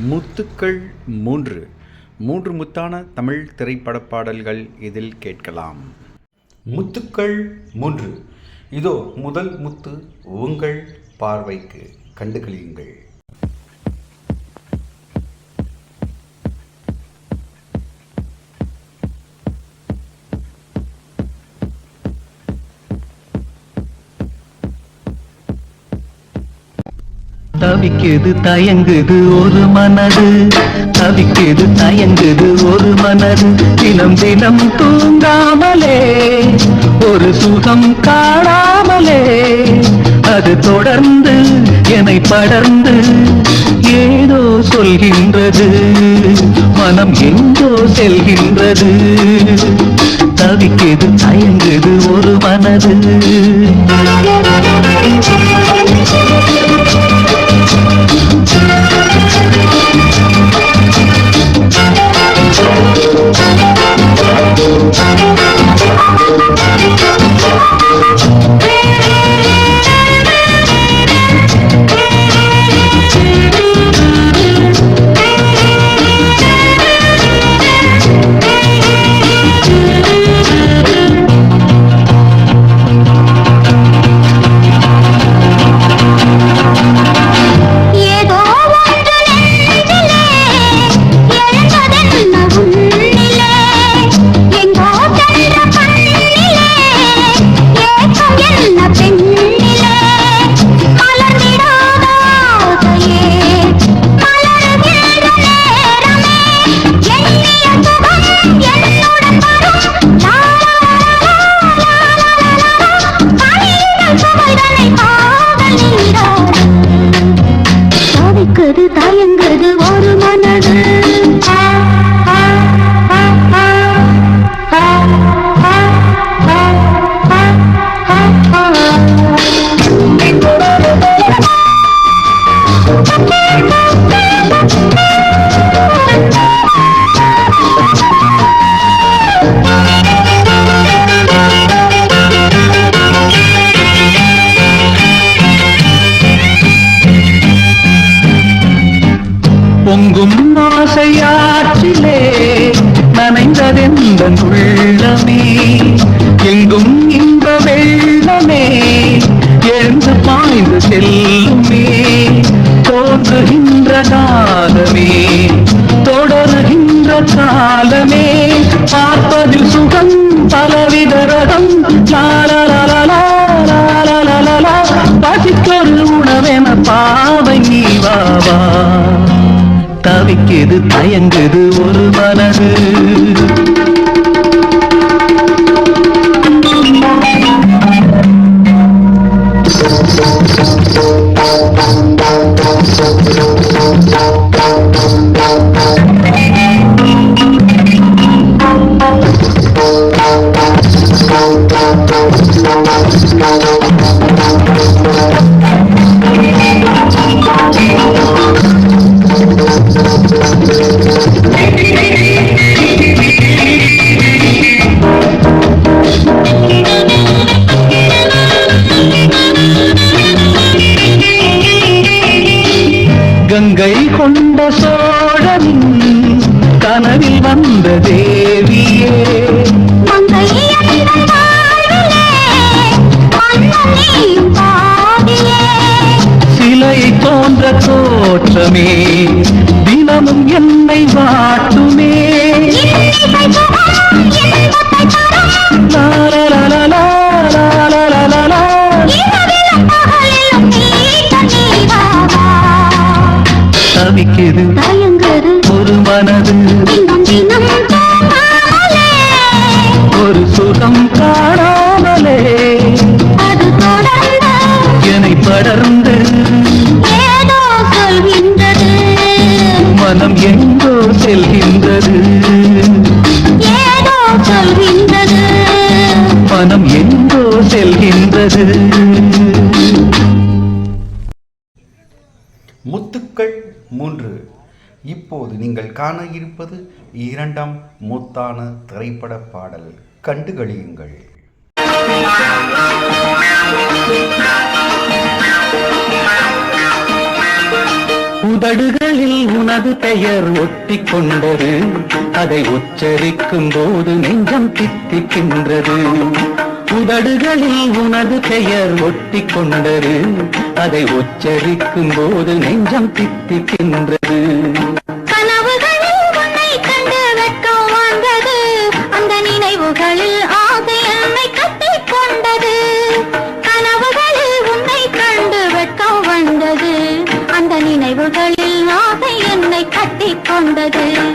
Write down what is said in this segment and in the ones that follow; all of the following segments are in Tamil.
முத்துக்கள் மூன்று. மூன்று முத்தான தமிழ் திரைப்பட பாடல்கள் இதில் கேட்கலாம். முத்துக்கள் மூன்று. இதோ முதல் முத்து உங்கள் பார்வைக்கு கண்டுகளியுங்கள். தவிக்குது தயங்குது ஒரு மனது. தவிக்குது தயங்குது ஒரு மனது. தினம் தினம் தூங்காமலே ஒரு சுகம் காணாமலே. அது தொடர்ந்து என்னை படர்ந்து ஏதோ சொல்கின்றது. மனம் எங்கோ செல்கின்றது. தவிக்குது தயங்குது ஒரு மனது. ஆசையாற்றிலே நனைந்ததெந்த உள்ளமே. எங்கும் இன்ப வெள்ளமே எழுந்து பாய்ந்து செல்லுமே. தோன்றுகின்ற காலமே தொடருகின்ற காலமே. பார்ப்பதில் சுகம் பலவித ரகம். பசிக்கொரு உணவென பாவை நீ வாவா தவிக்குது தயங்குது ஒரு மனது. என்னை காண இருப்பது இரண்டாம் மூத்தான திரைப்பட பாடல். கண்டுகளியுங்கள் உதடுகளில் உனது பெயர் ஒட்டி கொண்டது. அதை உச்சரிக்கும் போது நெஞ்சம் தித்திக்கின்றது. உதடுகளில் உனது பெயர் ஒட்டி கொண்டது. அதை உச்சரிக்கும் போது நெஞ்சம் தித்திக்கின்றது. மனது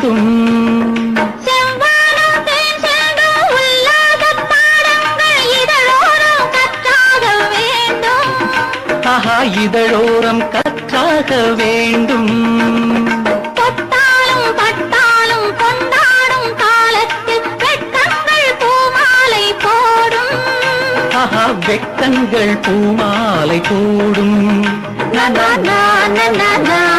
வேண்டும். ஆஹா இதழோரம் கற்றாக வேண்டும். பட்டாலும் பட்டாலும் கொண்டாடும் காலத்தில் பூமாலை போடும். ஆஹா வெட்டங்கள் பூமாலை போடும். நா.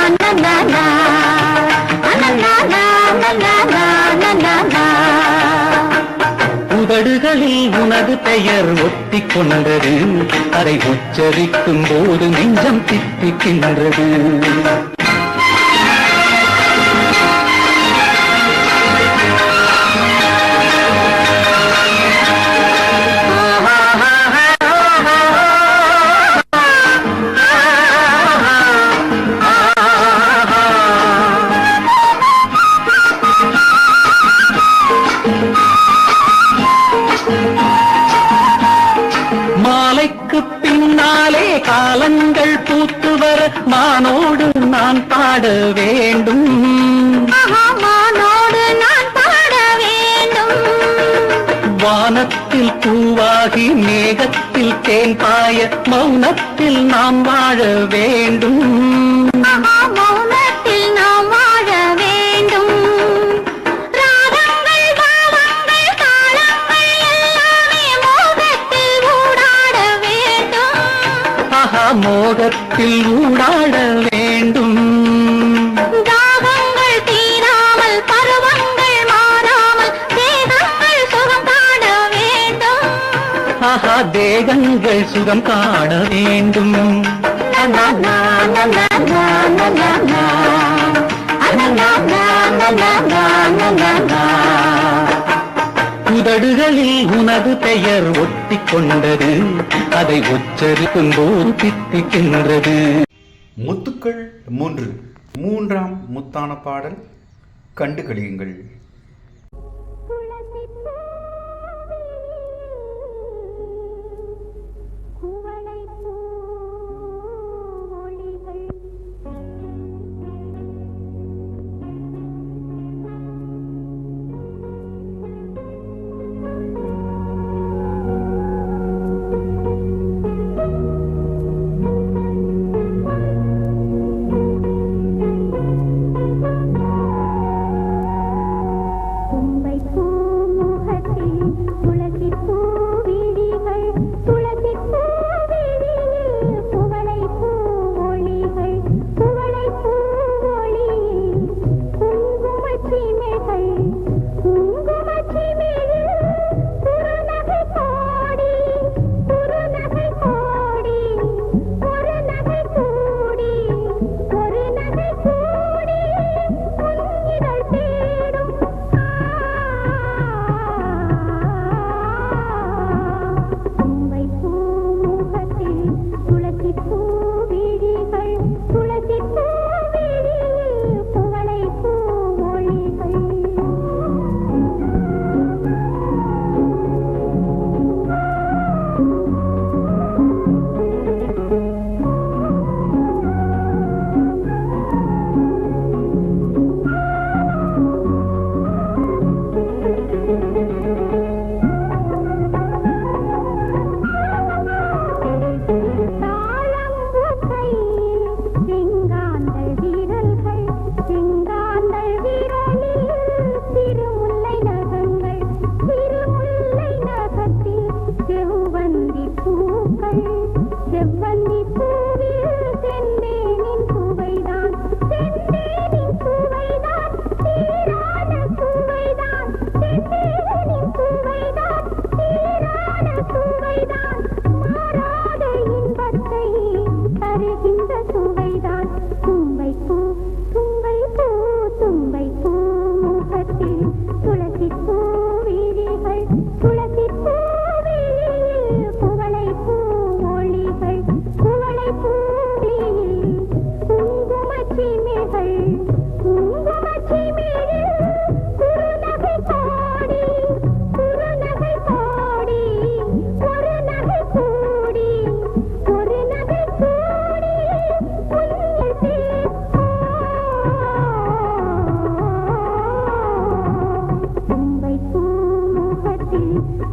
செம்படுகளில் உனது பெயர் ஒட்டி கொண்டது. அதை உச்சரிக்கும் போது நெஞ்சம் தித்திக்கின்றது. வேண்டும். ஆஹா, மானோடு நான் பாட வேண்டும். வானத்தில் பூவாகி மேகத்தில் தேன் பாய மௌனத்தில் நாம் வாழ வேண்டும். மௌனத்தில் நாம் வாழ வேண்டும். ராகங்கள் பாவங்கள் தாளங்கள் எல்லாமே மோகத்தில் ஊடாட வேண்டும். ஆஹா மோகத்தில் ஊடாட ஏகங்கள் சுகம் காண வேண்டும். உதடுகளில் உனது பெயர் ஒட்டி அதை உச்சரிக்கும் போது பித்திக்கின்றது முத்துக்கள் மூன்று. மூன்றாம் முத்தான பாடல். கண்டு கழியுங்கள்.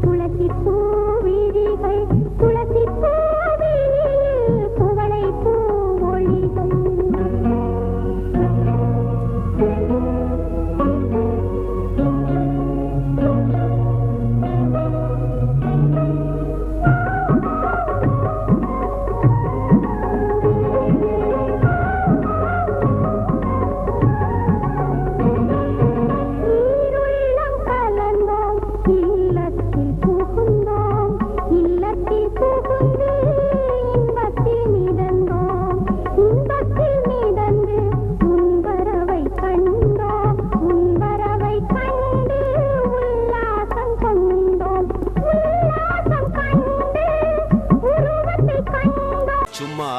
குளை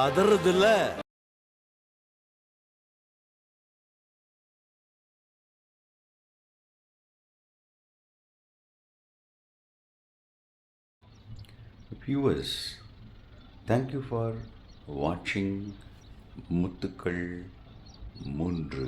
அதறது இல்ல வியூவர்ஸ் தேங்க்யூ ஃபார் வாட்சிங் முத்துக்கள் மூன்று.